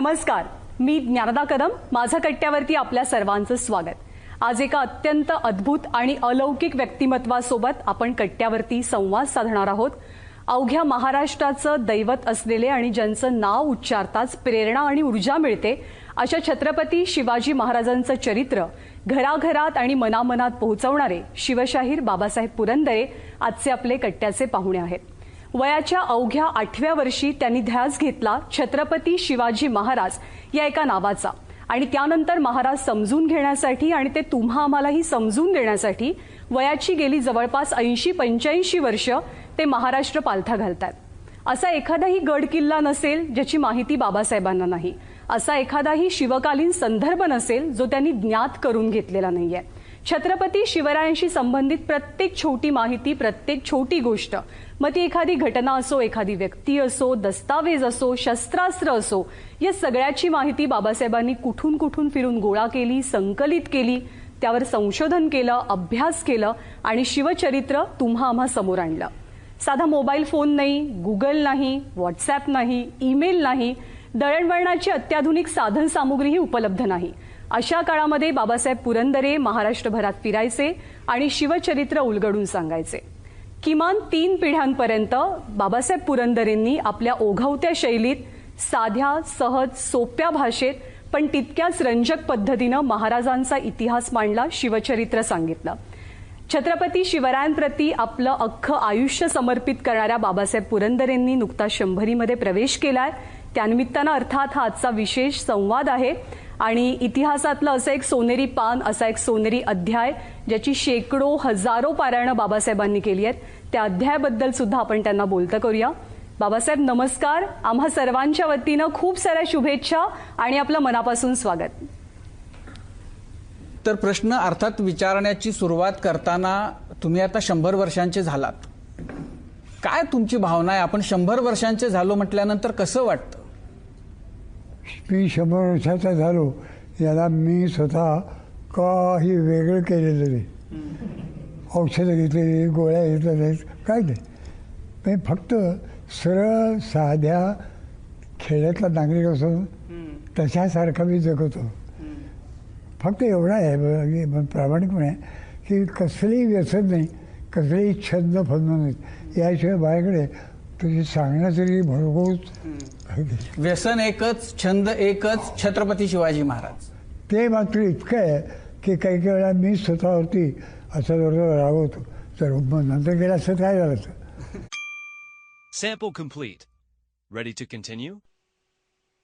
नमस्कार. मी ज्ञानदा कदम माझं कट्ट्यावरती आपल्या सर्वांचं स्वागत. आज एका अत्यंत अद्भुत आणि अलौकिक व्यक्तिमत्वासोबत आपण कट्ट्यावरती संवाद साधणार आहोत. अवघ्या महाराष्ट्राचं दैवत असलेले आणि ज्यांचं नाव उच्चारताच प्रेरणा आणि ऊर्जा मिळते अशा छत्रपती शिवाजी महाराजांचं चरित्र घराघरात आणि मनामनात पोहोचवणारे शिवशाहीर बाबासाहेब पुरंदरे आजचे आपले कट्ट्याचे पाहुणे आहेत. वयाच्या अवघ्या आठव्या वर्षी त्यांनी ध्यास घेतला छत्रपती शिवाजी महाराज या एका नावाचा. आणि त्यानंतर महाराज समजून घेण्यासाठी आणि ते तुम्हा आम्हालाही समजून देण्यासाठी वयाची गेली जवळपास ऐंशी पंच्याऐंशी वर्ष ते महाराष्ट्र पालथा घालतात असा एखादाही गड किल्ला नसेल ज्याची माहिती बाबासाहेबांना नाही. असा एखादाही शिवकालीन संदर्भ नसेल जो त्यांनी ज्ञात करून घेतलेला नाहीये. छत्रपती शिवरायांशी संबंधित प्रत्येक छोटी माहिती प्रत्येक छोटी गोष्ट. मग ती एखादी घटना असो एखादी व्यक्ती असो दस्तावेज असो शस्त्रास्त्र असो या सगळ्याची माहिती बाबासाहेबांनी कुठून कुठून फिरून गोळा केली संकलित केली त्यावर संशोधन केलं अभ्यास केलं आणि शिवचरित्र तुम्हा आम्हा समोर आणलं. साधा मोबाईल फोन नाही गुगल नाही व्हॉट्सॲप नाही ईमेल नाही दळणवळणाची अत्याधुनिक साधन सामुग्रीही उपलब्ध नाही. अशा काळामध्ये बाबासाहेब पुरंदरे महाराष्ट्रभरात फिरायचे आणि शिवचरित्र उलगडून सांगायचे. किमान तीन पिढ्यांपर्यंत बाबासाहेब पुरंदरेंनी आपल्या ओघवत्या शैलीत साध्या सहज सोप्या भाषेत पण तितक्याच रंजक पद्धतीनं महाराजांचा इतिहास मांडला शिवचरित्र सांगितलं. छत्रपती शिवरायांप्रती आपलं अख्खं आयुष्य समर्पित करणाऱ्या बाबासाहेब पुरंदरेंनी नुकताच शंभरीमध्ये प्रवेश केलाय. त्यानिमित्तानं अर्थात हा आजचा विशेष संवाद आहे. आणि इतिहासातलं असं एक सोनेरी पान असा एक सोनेरी अध्याय ज्याची शेकडो हजारो पारायणं बाबासाहेबांनी केली आहेत. त्या अध्यायाबद्दल सुद्धा आपण त्यांना बोलतं करूया. बाबासाहेब नमस्कार. आम्हा सर्वांच्या वतीनं खूप साऱ्या शुभेच्छा आणि आपलं मनापासून स्वागत. तर प्रश्न अर्थात विचारण्याची सुरुवात करताना तुम्ही आता शंभर वर्षांचे झालात. काय तुमची भावना आहे? आपण शंभर वर्षांचे झालो म्हटल्यानंतर कसं वाटतं? मी शंभर वर्षाचा झालो. याला मी स्वतः काही वेगळं केलेलं नाही. औषधं घेतलेली गोळ्या घेतल्या नाहीत काय नाही. मी फक्त सरळ साध्या खेड्यातला नागरिक असून तशासारखा मी जगतो फक्त एवढा आहे ब- प्रामाणिकपणे की कसलीही व्यसन नाही कसलेही छंद फंद नाहीत याशिवाय बायाकडे तुझी सांगण्यासाठी भरघोस व्यसन एकच छंद एकच छत्रपती शिवाजी महाराज ते मात्र इतकं आहे की काही काही वेळा मी स्वतःवरती असं जर रागवतो तर मग नंतर गेलं असं काय झालं? Sample complete. Ready to continue?